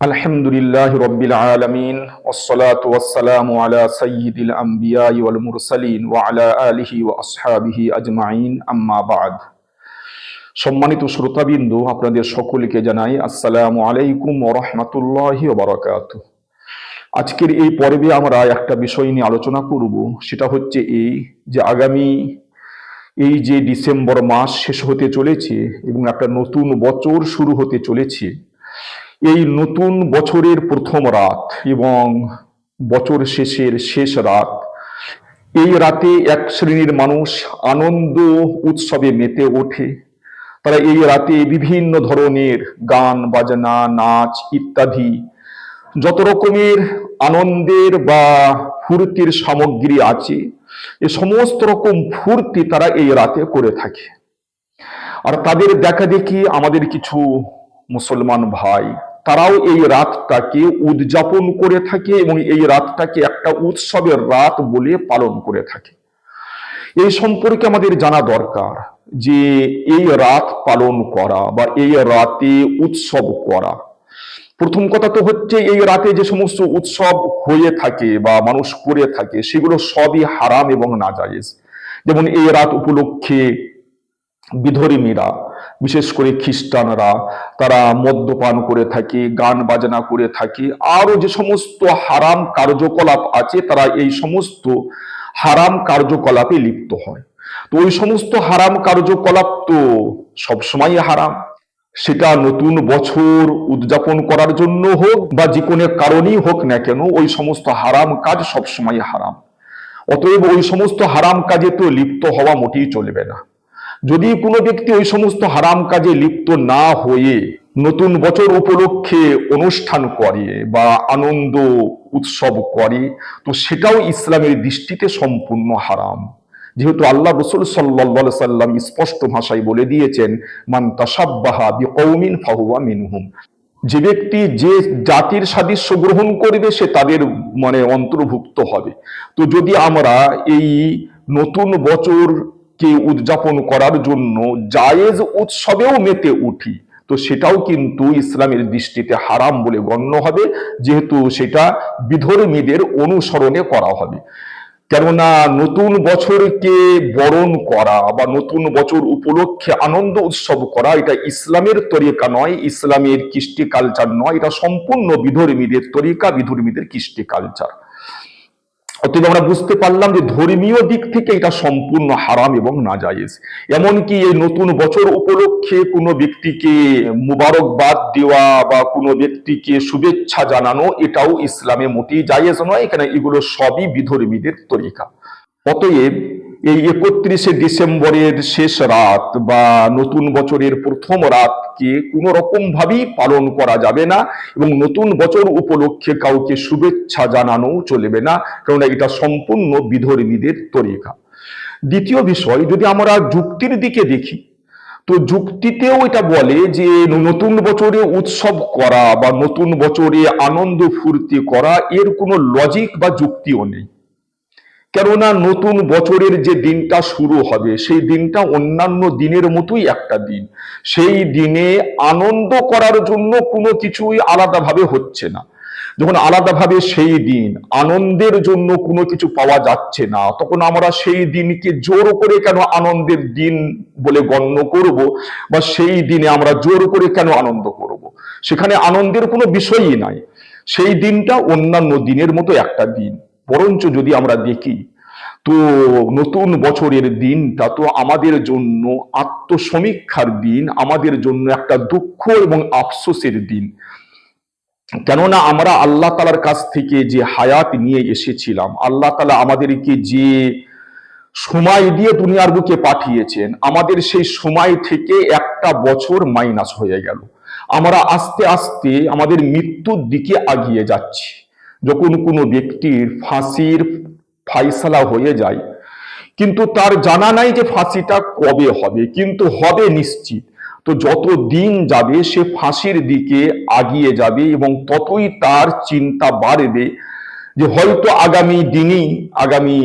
আলহামদুলিল্লাহ রব্বিল আলমিন ওসলাতু ওয়াসসালামু আলা সাইয়িদিল আম্বিয়া ওয়াল মুরসালিন ও আলা আলিহি ওয়া আসহাবিহি আজমাইন আম্মাবাদ সম্মানিত শ্রোতাবৃন্দ, আপনাদের সকলকে জানাই আসসালামু আলাইকুম ওয়া রাহমাতুল্লাহি ওয়া বারাকাতুহু। আজকের এই পর্বে আমরা একটা বিষয় নিয়ে আলোচনা করব, সেটা হচ্ছে এই যে আগামী এই যে ডিসেম্বর মাস শেষ হতে চলেছে এবং একটা নতুন বছর শুরু হতে চলেছে। এই নতুন বছরের প্রথম রাত এবং বছর শেষের শেষ রাত, এই রাতে এক শ্রেণির মানুষ আনন্দ উৎসবে মেতে ওঠে। তারা এই রাতে বিভিন্ন ধরনের গান, বাজনা, নাচ ইত্যাদি, যত রকমের আনন্দের বা ফুর্তির সামগ্রী আছে, এ সমস্ত রকম ফুর্তি তারা এই রাতে করে থাকে। আর তাদের দেখা দেখি আমাদের কিছু মুসলমান ভাই তারাও এই রাতটাকে উদযাপন করে থাকে এবং এই রাতটাকে একটা উৎসবের রাত বলে পালন করে থাকে। এই সম্পর্কে আমাদের জানা দরকার যে এই রাত পালন করা বা এই রাতে উৎসব করা। প্রথম কথা তো হচ্ছে এই রাতে যে সমস্ত উৎসব হয়ে থাকে বা মানুষ করে থাকে সেগুলো সবই হারাম এবং নাজায়েজ। যেমন এই রাত উপলক্ষে বিধর্মীরা বিশেষ করে খ্রিস্টানরা, তারা মদ্যপান করে থাকে, গান বাজনা করে থাকে, আরও যে সমস্ত হারাম কার্যকলাপ আছে, তারা এই সমস্ত হারাম কার্যকলাপে লিপ্ত হয়। তো ওই সমস্ত হারাম কার্যকলাপ তো সবসময় হারাম। সেটা নতুন বছর উদযাপন করার জন্য হোক বা যে কোনো কারণেই হোক না কেন, ওই সমস্ত হারাম কাজ সবসময় হারাম। অতএব ওই সমস্ত হারাম কাজে তো লিপ্ত হওয়া মোটেই চলবে না। যদি কোনো ব্যক্তি ওই সমস্ত হারাম কাজে লিপ্ত না হয়ে নতুন বছর উপলক্ষে অনুষ্ঠান করে বা আনন্দ উৎসব করে, তো সেটাও ইসলামের দৃষ্টিতে সম্পূর্ণ হারাম। যেহেতু আল্লাহ রসুল সাল্লা সাল্লাম স্পষ্ট ভাষায় বলে দিয়েছেন, মান তাসাব্বাহা বিকৌমিন ফাহুয়া মিনহুম। যে ব্যক্তি যে জাতির সাদৃশ্য গ্রহণ করবে, সে তাদের মানে অন্তর্ভুক্ত হবে। তো যদি আমরা এই নতুন বছর কে উদযাপন করার জন্য জায়েজ উৎসবেও মেতে উঠি। তো সেটাও কিন্তু ইসলামের দৃষ্টিতে হারাম বলে গণ্য হবে। যেহেতু সেটা বিধর্মীদের অনুসরণে করা হবে। কেননা নতুন বছরকে বরণ করা বা নতুন বছর উপলক্ষে আনন্দ উৎসব করা, এটা ইসলামের তরিকা নয়, ইসলামের কৃষ্টি কালচার নয়, এটা সম্পূর্ণ বিধর্মীদের তরিকা, বিধর্মীদের কৃষ্টি কালচার অতএব আমরা বুঝতে পারলাম যে ধর্মীয় দিক থেকে এটা সম্পূর্ণ হারাম এবং না নাজায়েজ। এমনকি এই নতুন বছর উপলক্ষে কোনো ব্যক্তিকে মুবারকবাদ দেওয়া বা কোনো ব্যক্তিকে শুভেচ্ছা জানানো, এটাও ইসলামে মোটেই জায়েজ নয়। এখানে এগুলো সবই বিধর্মীদের তরিকা। অতএব এই একত্রিশে ডিসেম্বরের শেষ রাত বা নতুন বছরের প্রথম রাতকে কোনো রকম ভাবেই পালন করা যাবে না এবং নতুন বছর উপলক্ষে কাউকে শুভেচ্ছা জানানো চলবে না কারণ এটা সম্পূর্ণ বিধর্মীদের তরিকা। দ্বিতীয় বিষয়, যদি আমরা যুক্তির দিকে দেখি, তো যুক্তিতেও এটা বলে যে নতুন বছরে উৎসব করা বা নতুন বছরে আনন্দ ফুর্তি করা এর কোনো লজিক বা যুক্তিও নেই। কেননা নতুন বছরের যে দিনটা শুরু হবে, সেই দিনটা অন্যান্য দিনের মতোই একটা দিন। সেই দিনে আনন্দ করার জন্য কোনো কিছুই আলাদাভাবে হচ্ছে না। যখন আলাদাভাবে সেই দিন, আনন্দের জন্য কোনো কিছু পাওয়া যাচ্ছে না, তখন আমরা সেই দিনকে জোর করে কেন আনন্দের দিন বলে গণ্য করব বা সেই দিনে আমরা জোর করে কেন আনন্দ করব? সেখানে আনন্দের কোনো বিষয়ই নাই। সেই দিনটা অন্যান্য দিনের মতো একটা দিন। বরঞ্চ যদি আমরা দেখি, তো নতুন বছরের দিনটা তো আমাদের জন্য আত্মসমীক্ষার দিন, আমাদের জন্য একটা দুঃখ এবং আফসোসের দিন। কেননা আমরা আল্লাহ তালার কাছ থেকে যে হায়াত নিয়ে এসেছিলাম, আল্লাহ তালা আমাদেরকে যে সময় দিয়ে দুনিয়ার বুকে পাঠিয়েছেন, আমাদের সেই সময় থেকে একটা বছর মাইনাস হয়ে গেল। আমরা আস্তে আস্তে আমাদের মৃত্যুর দিকে আগিয়ে যাচ্ছি। যখন কোনো ব্যক্তির ফাঁসির ফাইসালা হয়ে যায়, কিন্তু তার জানা নাই যে ফাঁসিটা কবে হবে, কিন্তু হবে নিশ্চিত। তো যত দিন যাবে, সে ফাঁসির দিকে আগিয়ে যাবে এবং ততই তার চিন্তা বাড়বে যে হয়তো আগামী দিনই, আগামী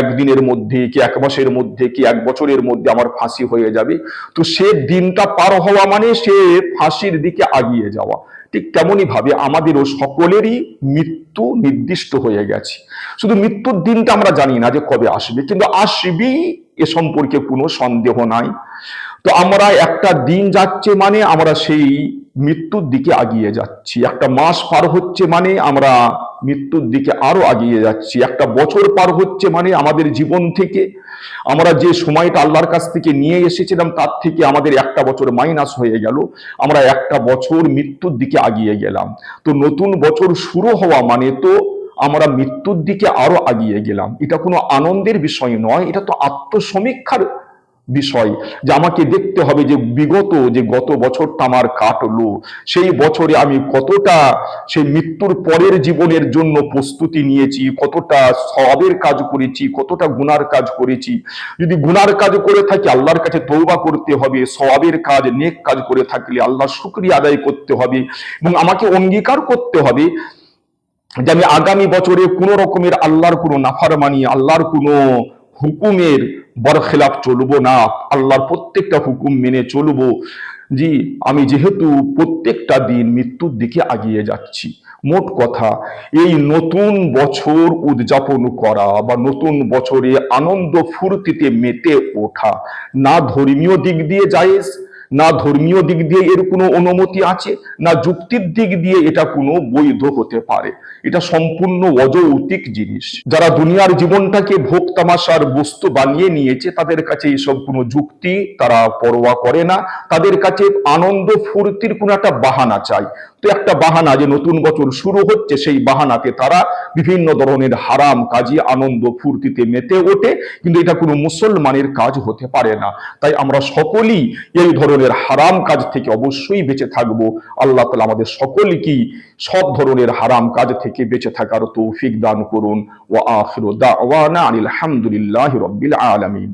একদিনের মধ্যে কি এক মাসের মধ্যে কি এক বছরের মধ্যে আমার ফাঁসি হয়ে যাবে। তো সে দিনটা পার হওয়া মানে সে ফাঁসির দিকে আগিয়ে যাওয়া। ঠিক তেমনই ভাবে আমাদেরও সকলেরই মৃত্যু নির্দিষ্ট হয়ে গেছে। শুধু মৃত্যুর দিনটা আমরা জানি না যে কবে আসবে, কিন্তু আসবেই এ সম্পর্কে কোনো সন্দেহ নাই। তো আমরা একটা দিন যাচ্ছে মানে আমরা সেই মৃত্যুর দিকে আগিয়ে যাচ্ছি। একটা মাস পার হচ্ছে মানে আমরা মৃত্যুর দিকে আরও আগিয়ে যাচ্ছি। একটা বছর পার হচ্ছে মানে আমাদের জীবন থেকে। আমরা যে সময়টা আল্লাহর কাছ থেকে নিয়ে এসেছিলাম, তার থেকে আমাদের একটা বছর মাইনাস হয়ে গেল। আমরা একটা বছর মৃত্যুর দিকে আগিয়ে গেলাম। তো নতুন বছর শুরু হওয়া মানে তো আমরা মৃত্যুর দিকে আরও আগিয়ে গেলাম। এটা কোনো আনন্দের বিষয় নয়, এটা তো আত্মসমীক্ষার বিষয় যে আমাকে দেখতে হবে যে বিগত যে গত বছরটা আমার কাটলো, সেই বছরে আমি কতটা সেই মৃত্যুর পরের জীবনের জন্য প্রস্তুতি নিয়েছি, কতটা সবের কাজ করেছি, কতটা গুনার কাজ করেছি। যদি গুনার কাজ করে থাকি, আল্লাহর কাছে তৌবা করতে হবে সবের কাজ, নেক কাজ করে থাকলে আল্লাহ শুক্রিয়া আদায় করতে হবে এবং আমাকে অঙ্গীকার করতে হবে যে আমি আগামী বছরে কোনো রকমের আল্লাহর কোনো নাফার নাফারমানি, আল্লাহর কোনো হুকুমের বরখেলাফ চলবো না, আল্লাহর প্রত্যেকটা হুকুম মেনে চলবো। জি, আমি যেহেতু প্রত্যেকটা দিন মৃত্যুর দিকে আগিয়ে যাচ্ছি, মোট কথা, এই নতুন বছর উদযাপন করা বা নতুন বছরে আনন্দ ফুর্তিতে মেতে ওঠা, না ধর্মীয় দিক দিয়ে জায়েজ না ধর্মীয় দিক দিয়ে এর কোনো অনুমতি আছে, না যুক্তির দিক দিয়ে এটা কোনো বৈধ হতে পারে। এটা সম্পূর্ণ অযৌক্তিক জিনিস। যারা দুনিয়ার জীবনটাকে ভোগ তামাশার বস্তু বানিয়ে নিয়েছে, তাদের কাছে এইসব কোনো যুক্তি তারা পরোয়া করে না। তাদের কাছে আনন্দ ফুর্তির কোনো একটা বাহানা চাই। তো একটা বাহানা যে নতুন বছর শুরু হচ্ছে, সেই বাহানাতে তারা বিভিন্ন ধরনের হারাম কাজে আনন্দ ফুর্তিতে মেতে ওঠে, কিন্তু এটা কোনো মুসলমানের কাজ হতে পারে না। তাই আমরা সকলেই এই ধরনের হারাম কাজ থেকে অবশ্যই বেঁচে থাকব। আল্লাহ তালা আমাদের সকলকেই সব ধরনের হারাম কাজ থেকে বেঁচে থাকার তৌফিক দান করুন। ও আখির দাওয়ানা আনিল হামদুলিল্লাহ রব্বিল আলামিন।